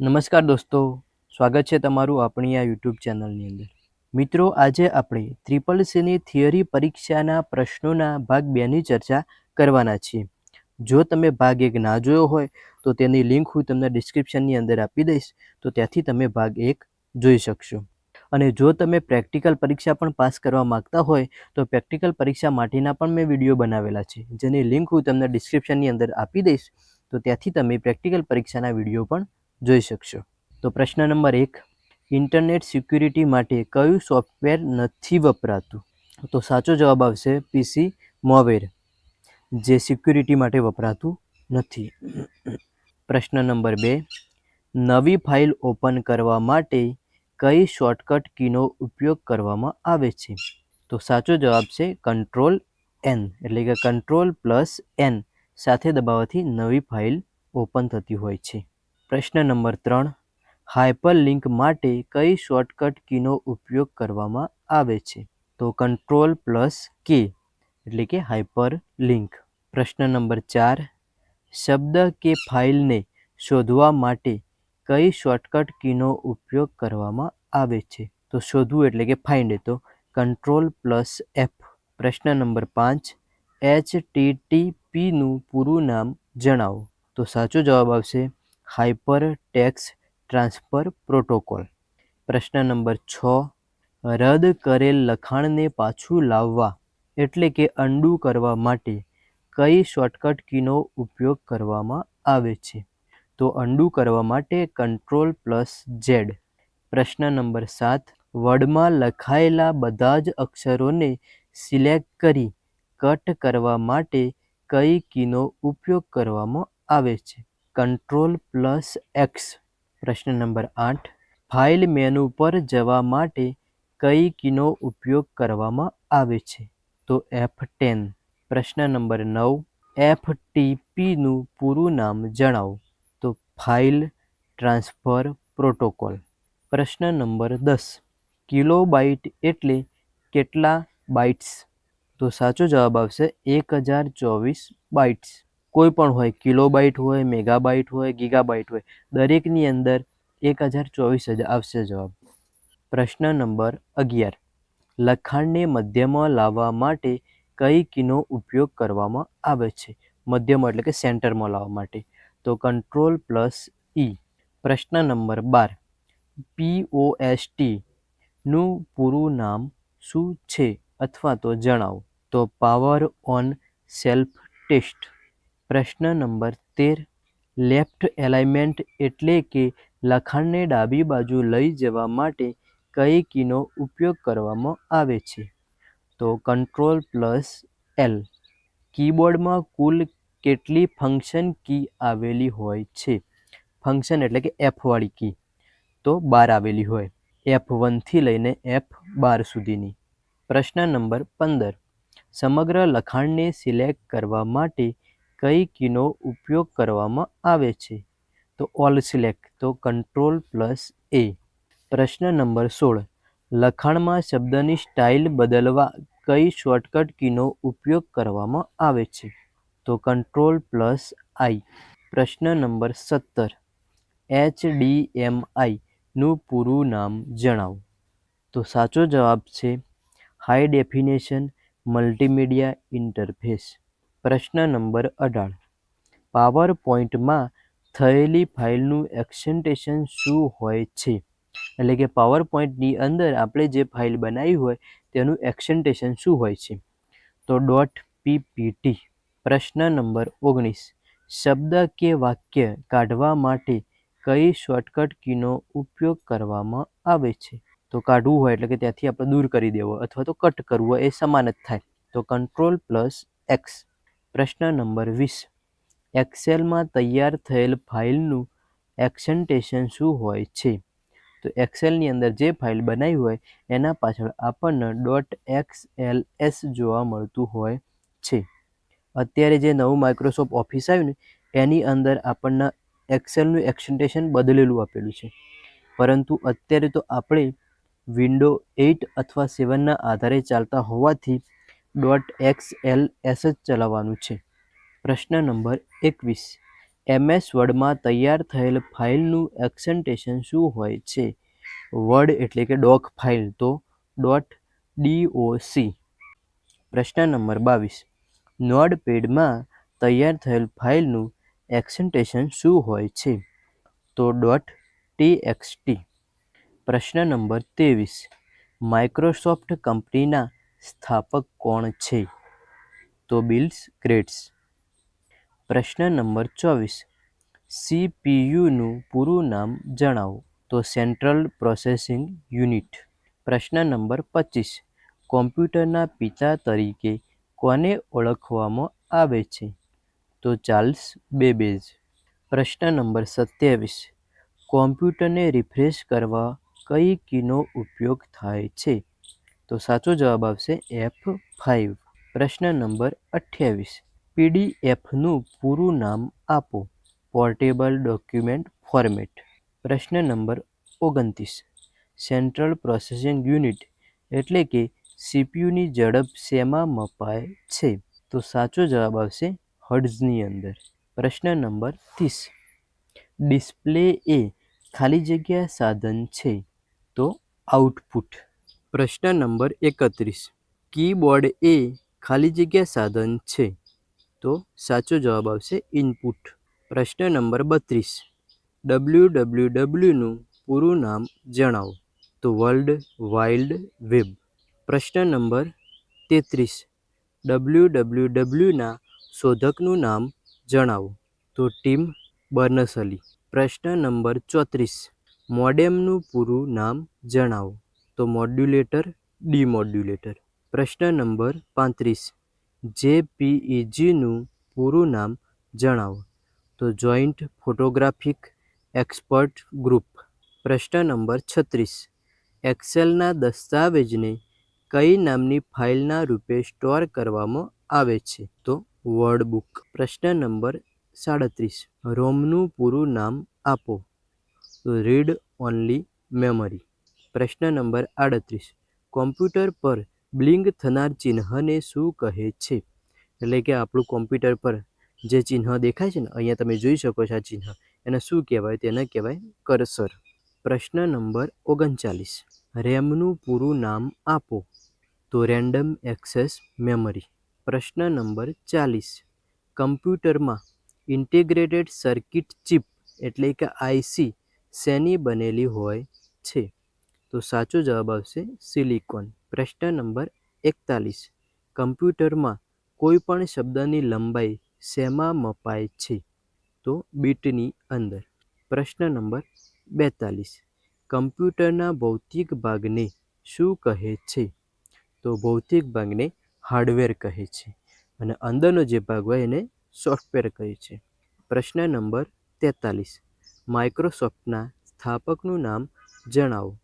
નમસ્કાર દોસ્તો, સ્વાગત છે તમારું આપણી આ યુટ્યુબ ચેનલની અંદર. મિત્રો, આજે આપણે ત્રિપલ સીની થિયરી પરીક્ષાના પ્રશ્નોના ભાગ બેની ચર્ચા કરવાના છીએ. જો તમે ભાગ એક ના જોયો હોય, તો તેની લિંક હું તમને ડિસ્ક્રિપ્શનની અંદર આપી દઈશ, તો ત્યાંથી તમે ભાગ એક જોઈ શકશો. અને જો તમે પ્રેક્ટિકલ પરીક્ષા પણ પાસ કરવા માગતા હોય, તો પ્રેક્ટિકલ પરીક્ષા માટેના પણ મેં વીડિયો બનાવેલા છે. જેની લિંક હું તમને ડિસ્ક્રિપ્શનની અંદર આપી દઈશ, તો ત્યાંથી તમે પ્રેક્ટિકલ પરીક્ષાના વીડિયો પણ જોઈ શકશો. તો પ્રશ્ન નંબર એક, ઇન્ટરનેટ સિક્યુરિટી માટે કયું સોફ્ટવેર નથી વપરાતું? તો સાચો જવાબ આવશે પીસી મોવેર, જે સિક્યુરિટી માટે વપરાતું નથી. પ્રશ્ન નંબર બે, નવી ફાઇલ ઓપન કરવા માટે કઈ શોર્ટકટ કીનો ઉપયોગ કરવામાં આવે છે? તો સાચો જવાબ છે કંટ્રોલ એન, એટલે કે કંટ્રોલ પ્લસ એન, સાથે દબાવવાથી નવી ફાઇલ ઓપન થતી હોય છે. પ્રશ્ન નંબર ત્રણ. હાઇપરલિંક માટે કઈ શોર્ટકટ કીનો ઉપયોગ કરવામાં આવે છે? તો કંટ્રોલ પ્લસ કે, એટલે કે હાઇપર લિંક પ્રશ્ન નંબર ચાર. શબ્દ કે ફાઇલને શોધવા માટે કઈ શોર્ટકટ કીનો ઉપયોગ કરવામાં આવે છે? તો શોધવું એટલે કે ફાઇન્ડ તો કંટ્રોલ પ્લસ એફ. પ્રશ્ન નંબર પાંચ. એચ ટી ટી પીનું પૂરું નામ જણાવો. તો સાચો જવાબ આવશે હાઇપર ટેક્સ ટ્રાન્સફર પ્રોટોકોલ. પ્રશ્ન નંબર છ. રદ કરેલ લખાણને પાછું લાવવા એટલે કે અન્ડુ કરવા માટે કઈ શોર્ટકટ કીનો ઉપયોગ કરવામાં આવે છે? તો અન્ડુ કરવા માટે કંટ્રોલ પ્લસ ઝેડ. પ્રશ્ન નંબર સાત. વર્ડમાં લખાયેલા બધા જ અક્ષરોને સિલેક્ટ કરી કટ કરવા માટે કઈ કીનો ઉપયોગ કરવામાં આવે છે? કંટ્રોલ પ્લસ એક્સ પ્રશ્ન નંબર આઠ. ફાઇલ મેનુ પર જવા માટે કઈ કીનો ઉપયોગ કરવામાં આવે છે? તો એફ ટેન. પ્રશ્ન નંબર નવ. એફ ટીપીનું પૂરું નામ જણાવો. તો ફાઇલ ટ્રાન્સફર પ્રોટોકોલ. પ્રશ્ન નંબર દસ. કિલો બાઇટ એટલે કેટલા બાઇટ્સ? તો સાચો જવાબ આવશે એક હજાર ચોવીસ બાઇટ્સ. કોઈ પણ હોય કિલોબાઇટ હોય મેગાબાઇટ હોય ગીગાબાઇટ હોય, દરેકની અંદર એક હજાર ચોવીસ જ આવશે જવાબ. પ્રશ્ન નંબર અગિયાર. લખાણને મધ્યમાં લાવવા માટે કઈ કીનો ઉપયોગ કરવામાં આવે છે? મધ્યમાં એટલે કે સેન્ટરમાં લાવવા માટે. તો કંટ્રોલ પ્લસ ઈ. પ્રશ્ન નંબર બાર. પીઓ એસ ટીનું પૂરું નામ શું છે? અથવા તો જણાવો. તો પાવર ઓન સેલ્ફ ટેસ્ટ. પ્રશ્ન નંબર તેર. લેફ્ટ એલાઇમેન્ટ એટલે કે લખાણને ડાબી બાજુ લઈ જવા માટે કઈ કીનો ઉપયોગ કરવામાં આવે છે? તો કંટ્રોલ પ્લસ એલ. કીબોર્ડમાં કુલ કેટલી ફંક્શન કી આવેલી હોય છે? ફંક્શન એટલે કે એફવાળી કી. તો બાર આવેલી હોય. એફ વનથી લઈને એફ બાર સુધીની. પ્રશ્ન નંબર પંદર. સમગ્ર લખાણને સિલેક્ટ કરવા માટે કઈ કીનો ઉપયોગ કરવામાં આવે છે? તો ઓલ સિલેક્ટ તો કંટ્રોલ પ્લસ એ પ્રશ્ન નંબર સોળ. લખાણમાં શબ્દની સ્ટાઇલ બદલવા કઈ શોર્ટકટ કીનો ઉપયોગ કરવામાં આવે છે? તો કંટ્રોલ પ્લસ આઈ પ્રશ્ન નંબર સત્તર. એચ ડી એમ આઈનું પૂરું નામ જણાવો. તો સાચો જવાબ છે હાઈ ડેફિનેશન મલ્ટીમીડિયા ઇન્ટરફેસ પ્રશ્ન નંબર અઢાર. પાવર પોઈન્ટમાં થયેલી ફાઇલનું એક્સેન્ટેશન શું હોય છે? એટલે કે પાવર પોઈન્ટની અંદર આપણે જે ફાઇલ બનાવી હોય તેનું એક્સેન્ટેશન શું હોય છે? તો ડોટ પીપીટી. પ્રશ્ન નંબર ઓગણીસ. શબ્દ કે વાક્ય કાઢવા માટે કઈ શોર્ટકટ કીનો ઉપયોગ કરવામાં આવે છે? તો કાઢવું હોય એટલે કે ત્યાંથી આપણે દૂર કરી દેવો અથવા તો કટ કરવું એ સમાન જ થાય. તો કંટ્રોલ પ્લસ એક્સ પ્રશ્ન નંબર વીસ. એક્સેલમાં તૈયાર થયેલ ફાઇલનું એક્સન્ટેશન શું હોય છે? તો એક્સેલની અંદર જે ફાઇલ બનાવી હોય, એના પાછળ આપણને. ડોટ એક્સ એલ એસ જોવા મળતું હોય છે. અત્યારે જે નવું માઇક્રોસોફ્ટ ઓફિસ આવ્યું ને, એની અંદર આપણને એક્સેલનું એક્સેન્ટેશન બદલેલું આપેલું છે. પરંતુ અત્યારે તો આપણે વિન્ડો એઇટ અથવા સેવનના આધારે ચાલતા હોવાથી ડોટ એક્સ એલ એસ જ ચલાવવાનું છે. પ્રશ્ન નંબર એકવીસ. એમએસ વર્ડમાં તૈયાર થયેલ ફાઇલનું એક્સેન્ટેશન શું હોય છે? વર્ડ એટલે કે ડોક ફાઇલ, તો ડોટ ડીઓસી પ્રશ્ન નંબર બાવીસ. નોડપેડમાં તૈયાર થયેલ ફાઇલનું એક્સેન્ટેશન શું હોય છે? તો ડોટ ટીએક્સટી પ્રશ્ન નંબર ત્રેવીસ. માઇક્રોસોફ્ટ કંપનીના સ્થાપક કોણ છે? તો બિલ્સ ગ્રેટ્સ. પ્રશ્ન નંબર ચોવીસ. સીપીયુનું પૂરું નામ જણાવો. તો સેન્ટ્રલ પ્રોસેસિંગ યુનિટ. પ્રશ્ન નંબર પચીસ. કોમ્પ્યુટરના પિતા તરીકે કોને ઓળખવામાં આવે છે? તો ચાર્લ્સ બેબેજ પ્રશ્ન નંબર સત્યાવીસ. કોમ્પ્યુટરને રિફ્રેશ કરવા કઈ કીનો ઉપયોગ થાય છે? તો સાચો જવાબ આવશે એફ ફાઇવ પ્રશ્ન નંબર અઠ્યાવીસ. પીડીએફનું પૂરું નામ આપો. પોર્ટેબલ ડોક્યુમેન્ટ ફોર્મેટ પ્રશ્ન નંબર ઓગણત્રીસ. સેન્ટ્રલ પ્રોસેસિંગ યુનિટ એટલે કે સીપીયુની ઝડપ શેમાં મપાય છે? તો સાચો જવાબ આવશે હર્ડ્સની અંદર. પ્રશ્ન નંબર ત્રીસ. ડિસ્પ્લે એ ખાલી જગ્યા સાધન છે તો આઉટપુટ? પ્રશ્ન નંબર એકત્રીસ. કીબોર્ડ એ ખાલી જગ્યા સાધન છે. તો સાચો જવાબ આવશે ઇનપુટ. પ્રશ્ન નંબર બત્રીસ. ડબલ્યુ ડબલ્યુ ડબલ્યુનું પૂરું નામ જણાવો. તો વર્લ્ડ વાઇલ્ડ વેબ. પ્રશ્ન નંબર તેત્રીસ. ડબલ્યુ ડબલ્યુ ડબલ્યુના શોધકનું નામ જણાવો. તો ટીમ બર્નસલી પ્રશ્ન નંબર ચોત્રીસ. મોડેમનું પૂરું નામ જણાવો. તો મોડ્યુલેટર ડીમોડ્યુલેટર પ્રશ્ન નંબર પાંત્રીસ. જેપીઈજીનું પૂરું નામ જણાવો. તો જોઈન્ટ ફોટોગ્રાફિક એક્સપર્ટ ગ્રુપ પ્રશ્ન નંબર છત્રીસ. એક્સેલના દસ્તાવેજને કઈ નામની ફાઇલના રૂપે સ્ટોર કરવામાં આવે છે? તો વર્ડ બુક પ્રશ્ન નંબર સાડત્રીસ. રોમનું પૂરું નામ આપો. તો રીડ ઓનલી મેમરી પ્રશ્ન નંબર આડત્રીસ. કોમ્પ્યુટર પર બ્લિંગ થનાર ચિહ્નને શું કહે છે? એટલે કે આપણું કોમ્પ્યુટર પર જે ચિહ્ન દેખાય છે ને, અહીંયા તમે જોઈ શકો છો આ ચિહ્ન. એને શું કહેવાય? તેને કહેવાય કરસર. પ્રશ્ન નંબર ઓગણચાલીસ. રેમનું પૂરું નામ આપો. તો રેન્ડમ એક્સેસ મેમરી. પ્રશ્ન નંબર ચાલીસ. કમ્પ્યુટરમાં ઇન્ટિગ્રેટેડ સર્કિટ ચિપ એટલે કે આઈસી શેની બનેલી હોય છે? તો સાચો જવાબ આવશે સિલિકોન. પ્રશ્ન નંબર એકતાલીસ. કમ્પ્યુટરમાં કોઈપણ શબ્દની લંબાઈ શેમાં મપાય છે? તો બીટની અંદર. પ્રશ્ન નંબર બેતાલીસ. કમ્પ્યુટરના ભૌતિક ભાગને શું કહે છે? તો ભૌતિક ભાગને હાર્ડવેર કહે છે અને અંદરનો જે ભાગ હોય એને સોફ્ટવેર કહે છે. પ્રશ્ન નંબર તેતાલીસ. માઇક્રોસોફ્ટના સ્થાપકનું નામ જણાવો.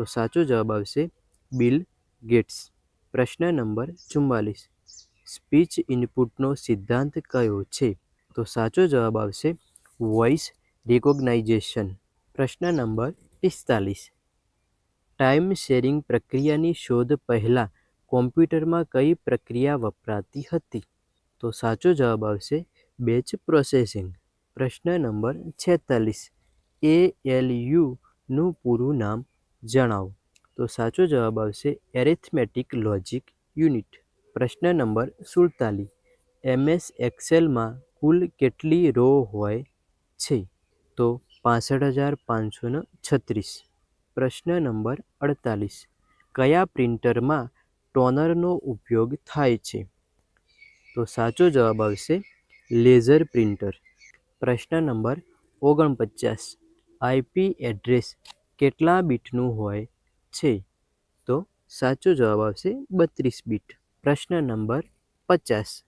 તો સાચો જવાબ આવશે બિલ ગેટ્સ. પ્રશ્ન નંબર ચુમ્માલીસ સ્પીચ ઇનપુટનો સિદ્ધાંત કયો છે? તો સાચો જવાબ આવશે વોઇસ રિકોગ્નાઇઝેશન. પ્રશ્ન નંબર પિસ્તાલીસ. ટાઈમ શેરિંગ પ્રક્રિયાની શોધ પહેલાં કોમ્પ્યુટરમાં કઈ પ્રક્રિયા વપરાતી હતી? તો સાચો જવાબ આવશે બેચ પ્રોસેસિંગ. પ્રશ્ન નંબર છેતાલીસ. એ એલ યુનું પૂરું નામ જણાવો. તો સાચો જવાબ આવશે એરિથમેટિક લોજિક યુનિટ. પ્રશ્ન નંબર સુડતાલીસ. એમએસ એક્સેલમાં કુલ કેટલી રો હોય છે? તો પાસઠ હજાર પાંચસો છત્રીસ. પ્રશ્ન નંબર અડતાલીસ. કયા પ્રિન્ટરમાં ટોનરનો ઉપયોગ થાય છે? તો સાચો જવાબ આવશે લેઝર પ્રિન્ટર. પ્રશ્ન નંબર ઓગણપચાસ. આઈપી એડ્રેસ કેટલા બીટનું હોય છે? તો સાચો જવાબ આવશે બત્રીસ બીટ. પ્રશ્ન નંબર પચાસ.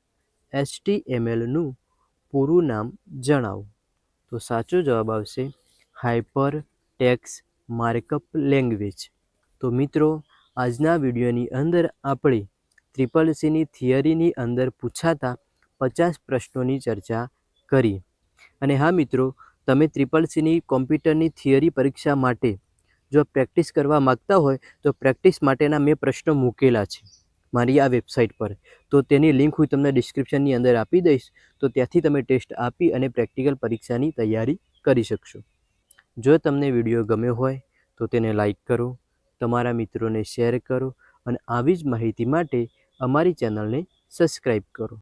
એચટીએમએલનું પૂરું નામ જણાવો. તો સાચો જવાબ આવશે હાઇપર ટેક્સ માર્કઅપ લેંગ્વેજ. તો મિત્રો, આજના વિડીયોની અંદર આપણે ત્રિપલ સીની થિયરીની અંદર પૂછાતા પચાસ પ્રશ્નોની ચર્ચા કરી. અને હા મિત્રો તમે ત્રિપલ સીની કોમ્પ્યુટરની થિયરી પરીક્ષા માટે જો પ્રેક્ટિસ કરવા માગતા હોય, તો પ્રેક્ટિસ માટેના મેં પ્રશ્નો મૂકેલા છે મારી આ વેબસાઇટ પર. તો તેની લિંક હું તમને ડિસ્ક્રિપ્શનની અંદર આપી દઈશ. તો ત્યાંથી તમે ટેસ્ટ આપી અને પ્રેક્ટિકલ પરીક્ષાની તૈયારી કરી શકશો. જો તમને વીડિયો ગમ્યો હોય, તો તેને લાઈક કરો, તમારા મિત્રોને શેર કરો અને આવી જ માહિતી માટે અમારી ચેનલને સબસ્ક્રાઈબ કરો.